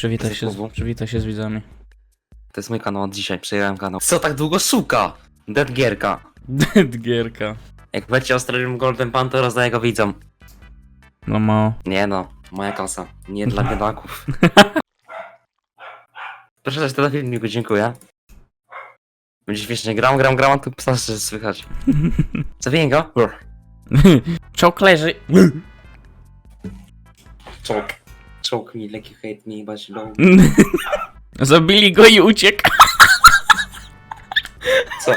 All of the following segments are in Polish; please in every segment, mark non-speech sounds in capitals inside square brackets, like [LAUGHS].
Przywitaj się, z, przywitaj się z widzami. To jest mój kanał od dzisiaj, przejąłem kanał. Co tak długo szuka? Dead Gierka. [LAUGHS] Gierka. Jak będzie Australium Golden Pan, to rozdaję go widzom. No mało. Nie no, moja kasa. Nie dla [LAUGHS] biedaków. [LAUGHS] Proszę to do filmiku, dziękuję. Będzie śmiesznie. Gram, gram, gram, a tu psa że słychać. Zabiję go? Brr. Czołg leży. Czołg. Czołg mi, leki hate me, but low. Zabili go i uciekł. [LAUGHS] Co?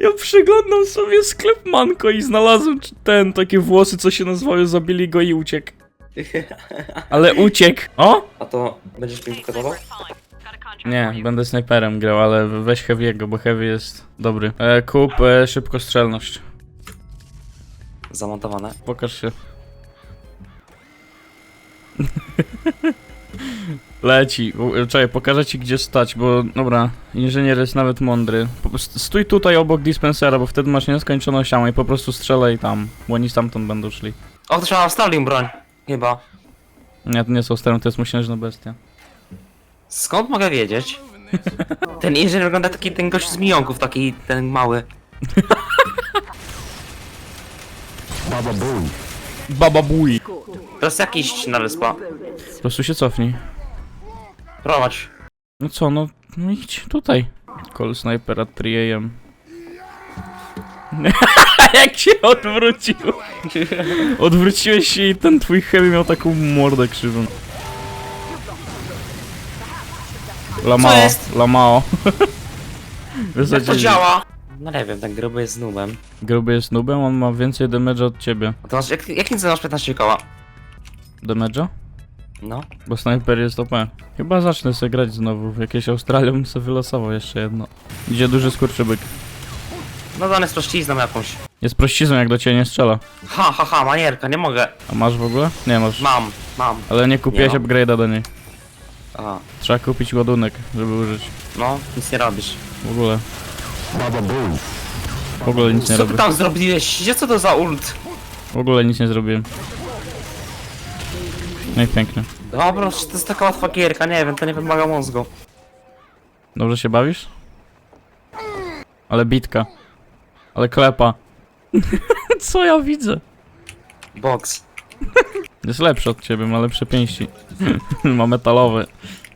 Ja przeglądam sobie sklep Manko i znalazłem ten, takie włosy, co się nazywają Zabili go i uciekł. [LAUGHS] Ale uciekł. O? A to będziesz mi pokazywał? Nie, będę snajperem grał, ale weź Heavy'ego, bo Heavy jest dobry. E, kup e, szybkostrzelność. Zamontowane. Pokaż się. [LAUGHS] Leci. Czekaj, pokażę ci gdzie stać, bo dobra, inżynier jest nawet mądry. Po prostu stój tutaj obok dispensera, bo wtedy masz nieskończoną siamę i po prostu strzelaj tam, bo oni stamtąd będą szli. O, to trzeba Australium broń. Chyba. Nie, to nie są sterem, to jest musiężna bestia. Skąd mogę wiedzieć? [LAUGHS] Ten inżynier wygląda taki ten gość z mijonków, taki ten mały. Baba buj. To jest jakiś na respa. Po prostu się cofnij. Prowadź. No co, no, no idź tutaj. Call sniper at 3 am. [LAUGHS] Jak się odwrócił. Odwróciłeś się i ten twój heavy miał taką mordę krzywą. Lamao, jest? Lamao. Jak to Wysadzili. działa? No nie wiem, ten gruby jest nubem. Gruby jest nubem, on ma więcej damage'a od ciebie. A to masz, jak, jak nic masz 15 koła? Damage'a? No. Bo sniper jest OP. Chyba zacznę sobie grać znowu. W jakieś Australią bym sobie wylosował jeszcze jedno. Idzie duży skurczybyk. No to on jest prościzną jakąś. Jest prościzną jak do ciebie nie strzela. Ha, ha, ha, manierka, nie mogę. A masz w ogóle? Nie masz. Mam, mam. Ale nie kupiłeś Nie mam. upgrade'a do niej. Aha. Trzeba kupić ładunek, żeby użyć. No, nic nie robisz. W ogóle. W ogóle nic nie Co ty robię. tam zrobiłeś? Gdzie co to za ult? W ogóle nic nie zrobiłem. No i pięknie. Dobra, to jest taka łatwa gierka, nie wiem, to nie wymaga mózgu. Dobrze się bawisz? Ale bitka. Ale klepa. [LAUGHS] Co ja widzę? Box. Jest lepszy od ciebie, ma lepsze pięści. [LAUGHS] ma metalowe.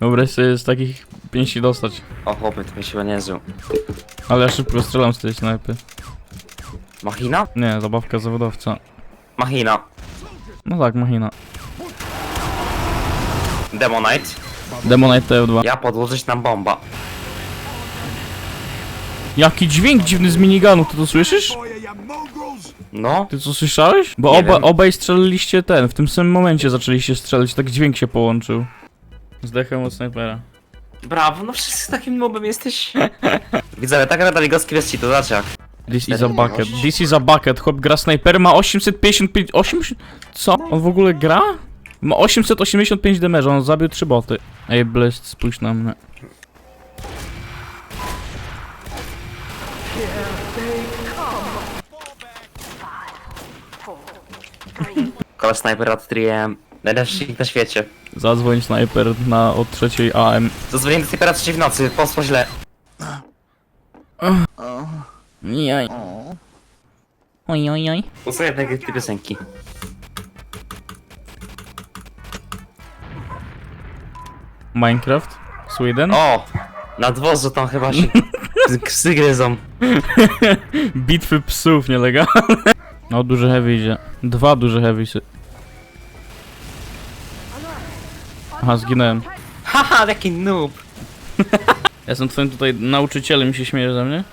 Wyobraź sobie z takich pięści dostać. O chłopie, to mi się. Ale ja szybko strzelam z tej snajpy. Machina? Nie, zabawka zawodowca. Machina. No tak, machina. Demonite. Demonite TF2. Ja podłożyć nam bomba. Jaki dźwięk dziwny z miniganu, ty to słyszysz? No. Ty co słyszałeś? Bo Nie oba, wiem. obaj strzeliliście ten, w tym samym momencie zaczęliście strzelać, tak dźwięk się połączył. Zdechem od snajpera. Brawo, no wszyscy takim nobem jesteś. [LAUGHS] Widzę, tak nadal go skill to znaczy jak. This is a bucket, this is a bucket, chłop gra snajper, ma 855, 80... Co? On w ogóle gra? Ma 885 damage'a, on zabił trzy boty. Ej, Blest, spójrz na mnie. Kola sniper od 3M. Najlepszy na świecie. Zadzwoń snajper na od trzeciej AM. Zadzwonię do snajpera trzeciej w nocy, poszło źle. Jaj. Oj, oj, oj. Usłuchaj tej tej piosenki. Minecraft? Sweden? O! Na dworzu tam chyba się [LAUGHS] psy gryzą. Bitwy psów nielegalne. No, duży heavy idzie. Dwa duże heavy. Aha, zginąłem. Haha, jaki noob. Ja jestem twoim tutaj nauczycielem, się śmiejesz ze mnie?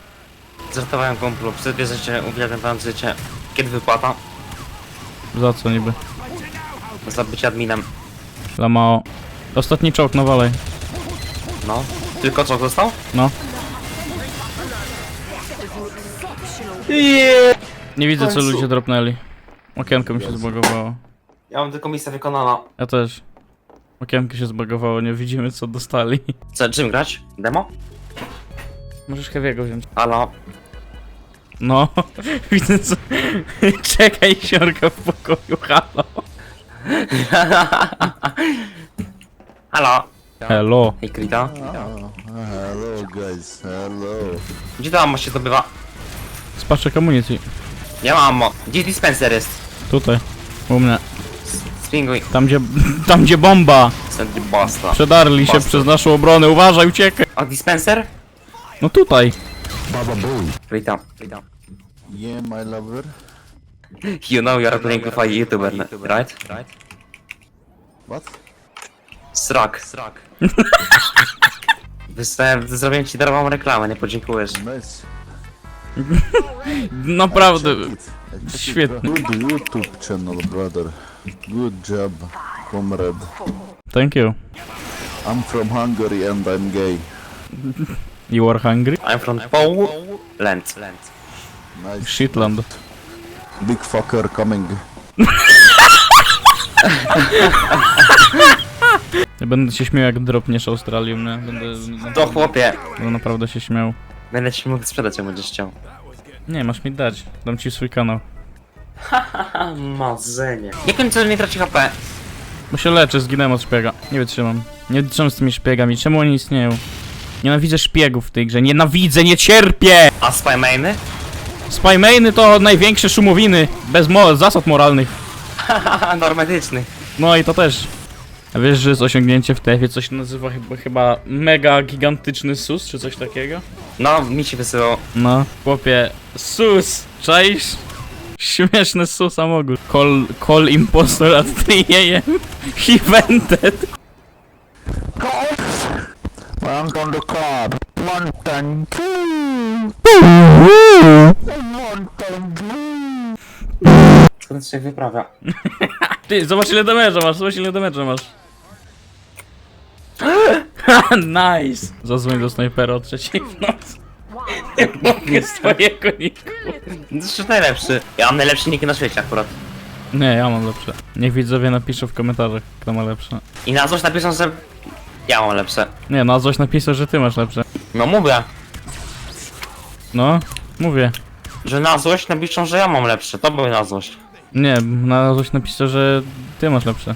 Żartowałem kumplu, przebierzecie, uwielbiam wam życie. Kiedy wypłata? Za co niby? Za bycie adminem. Lamao. Ostatni czołg, no walej. No. Tylko co został? No. Nie widzę co końcu. ludzie dropnęli. Okienko mi się zbagowało. Ja mam tylko misję wykonana. Ja też. Okienko się zbagowało, nie widzimy co dostali. Co, czym grać? Demo? Możesz heavy'ego wziąć. Halo? No, [LAUGHS] widzę co... [LAUGHS] Czekaj, siorka w pokoju, halo. [LAUGHS] Halo. Hello. Hej, Krita. Hello guys, hello. Gdzie to ammo się zdobywa? Spaczę community. Nie mam ammo. Gdzie dispenser jest? Tutaj. U mnie. Tam gdzie, [LAUGHS] tam gdzie bomba. Basta. Przedarli się przez naszą obronę. Uważaj, uciekaj. A dispenser? No tutaj. Baba boy. Krita. Krita. Yeah, my lover. You know you are playing with a YouTuber, right? Right? What? Srak. Srak. Wysłałem, zrobiłem ci darmową reklamę, nie podziękujesz. Nice. [LAUGHS] Naprawdę. Check it. I check it, Świetny. Good YouTube channel, brother. Good job, comrade. Thank you. I'm from Hungary and I'm gay. You are hungry? I'm from Poland. Nice. Shitland. Big fucker coming. Ja będę się śmiał jak dropniesz Australium, nie? Będę, To chłopie. będę naprawdę się śmiał. Będę ci mógł sprzedać, jak będziesz chciał. Nie, masz mi dać. Dam ci swój kanał. A, [LAUGHS] marzenie. Jak on co nie traci HP? Bo się leczę, zginąłem od szpiega. Nie wytrzymam. Nie wytrzymam z tymi szpiegami. Czemu oni istnieją? Nienawidzę szpiegów w tej grze. Nienawidzę, nie cierpię! A spy mainy? Spymainy to największe szumowiny. Bez mo zasad moralnych. [LAUGHS] Haha, normetyczny. No i to też. A wiesz, że jest osiągnięcie w TF-ie coś się nazywa chyba, chyba mega gigantyczny sus, czy coś takiego? No, mi się wysyłało. No. Chłopie, sus! Czaisz? Śmieszny sus samochód. Call, call impostor at 3 am. He vented. On the car. One time, two. One time, two. Skąd się wyprawia? [LAUGHS] Ty, zobacz ile damage'a masz, zobacz ile damage'a masz. [GASPS] [LAUGHS] nice! Zadzwoń do snajpera o trzeciej w nocy. [LAUGHS] Nie z twojego niku. To jest najlepszy. Ja mam najlepszy nick na świecie akurat. Nie, ja mam lepsze. Niech widzowie napiszą w komentarzach, kto ma lepsze. I na coś napiszą, że ja mam lepsze. Nie, no coś napisał, że ty masz lepsze. No mówię, No, mówię. że na złość napiszą, że ja mam lepsze. To były na złość. Nie, na coś napisał, że ty masz lepsze.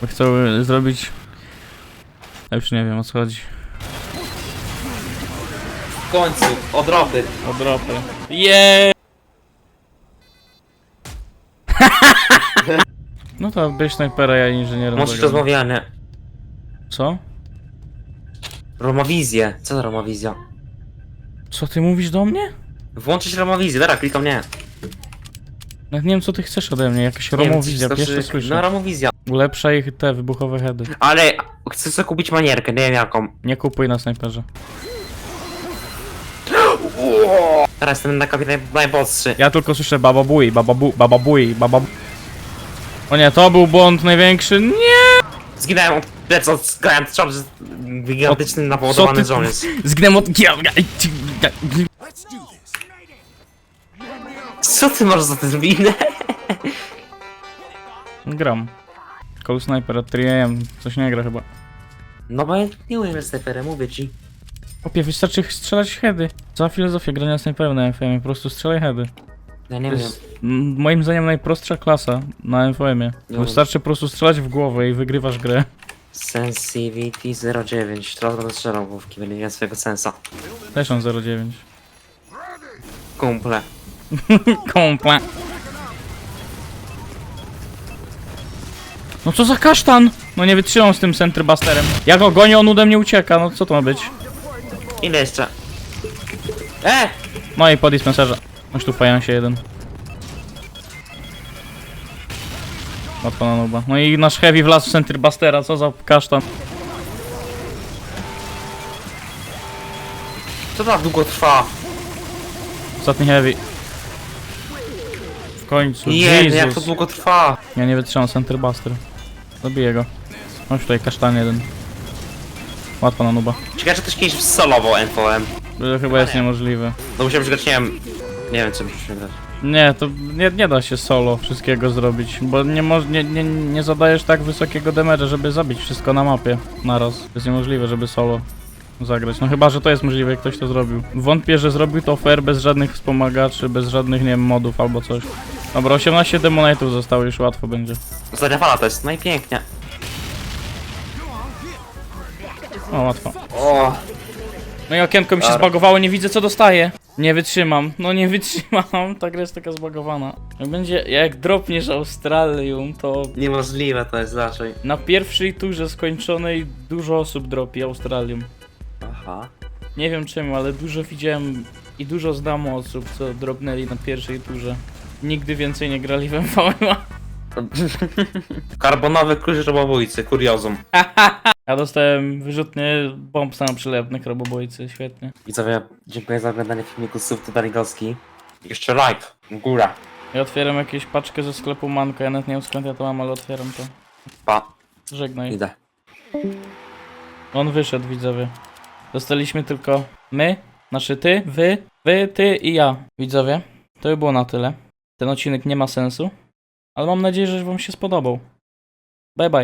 Bo chcą y, zrobić... Ja już nie wiem o co chodzi. W końcu, odroty. Odropy. Jeee! [LAUGHS] No to byś snajpera, ja inżynierem. Możesz zagadam. rozmawianie. Co? Romawizję. Co za Romawizja? Co ty mówisz do mnie? Włączyć Romawizję, dobra, klikam nie. Nawet nie wiem co ty chcesz ode mnie, jakaś Nie wiem, romowizja, czy pierwsze wystarczy- słyszę. No Romawizja. Ulepsza ich te wybuchowe heady. Ale chcę sobie kupić manierkę, nie wiem jaką. Nie kupuj na snajperze. Teraz jestem na kapie naj, najbostrzy. Ja tylko słyszę baba buj, baba bu, baba buj, baba bu... O nie, to był błąd największy, nie! Zginąłem od pleca od Giant Charge, gigantyczny napołodowany ty- żołnierz. Zgnę od... Co ty masz za tę winę? Gram. Call Sniper at 3 am, coś nie gra chyba. No bo ja nie umiem snajperem, mówię ci. Opie, wystarczy strzelać heady. Za filozofię grania snajperem na FM, po prostu strzelaj heady. Ja nie To wiem. jest moim zdaniem najprostsza klasa na. Nie Wystarczy po prostu strzelać w głowę i wygrywasz grę. Sensivity 09. Teraz będę strzelał w główki, będę miał swojego sensa. Też on 09. Kumple. [LAUGHS] Komple. No co za kasztan! No nie wytrzymam z tym centrybusterem. Ja go gonię, on ode mnie ucieka, no co to ma być? Ile jeszcze? E! No i po dispenserze. Masz tu się jeden. Łatwo na nuba. No i nasz heavy wlazł w centrybustera, co za kasztan. Co tak długo trwa? Ostatni heavy. W końcu, Nie, jak to Jesus. długo trwa? Ja nie wytrzymam centrybuster. Zabiję go. Masz tutaj kasztan jeden. Łatwo na nuba. Ciekawe, czy ktoś kiedyś solował NVM. To chyba jest niemożliwe. No musiałem grać, nie wiem... Nie wiem, co musieliśmy grać. Nie, to nie, nie da się solo wszystkiego zrobić, bo nie, moż, nie, nie, nie zadajesz tak wysokiego damage'a, żeby zabić wszystko na mapie naraz. To jest niemożliwe, żeby solo zagrać. No chyba, że to jest możliwe, jak ktoś to zrobił. Wątpię, że zrobił to fair bez żadnych wspomagaczy, bez żadnych, nie wiem, modów albo coś. Dobra, 18 demonatów zostało, już łatwo będzie. Fala to jest, no O, łatwo. O, No i okienko mi się zbagowało, nie widzę co dostaję. Nie wytrzymam, no nie wytrzymam, [LAUGHS] ta gra jest taka zbagowana. Jak będzie, jak dropniesz Australium, to niemożliwe to jest raczej. na pierwszej turze skończonej dużo osób dropi Australium. Aha. Nie wiem czemu, ale dużo widziałem i dużo znam osób, co drobnęli na pierwszej turze. Nigdy więcej nie grali w MVMA. Karbonowy klucz robobójcy, kuriozum. [LAUGHS] Ja dostałem wyrzutnie bomb na przylewnych robobojcy, świetnie. Widzowie, dziękuję za oglądanie filmiku Sub Tudaligowski. Jeszcze like, góra. Ja otwieram jakieś paczkę ze sklepu Manko, ja nawet nie wiem skąd ja to mam, ale otwieram to. Pa, Żegnaj. idę. On wyszedł, widzowie. Dostaliśmy tylko my, znaczy ty, wy, wy, ty i ja. Widzowie, to by było na tyle. Ten odcinek nie ma sensu, ale mam nadzieję, że wam się spodobał. Bye bye.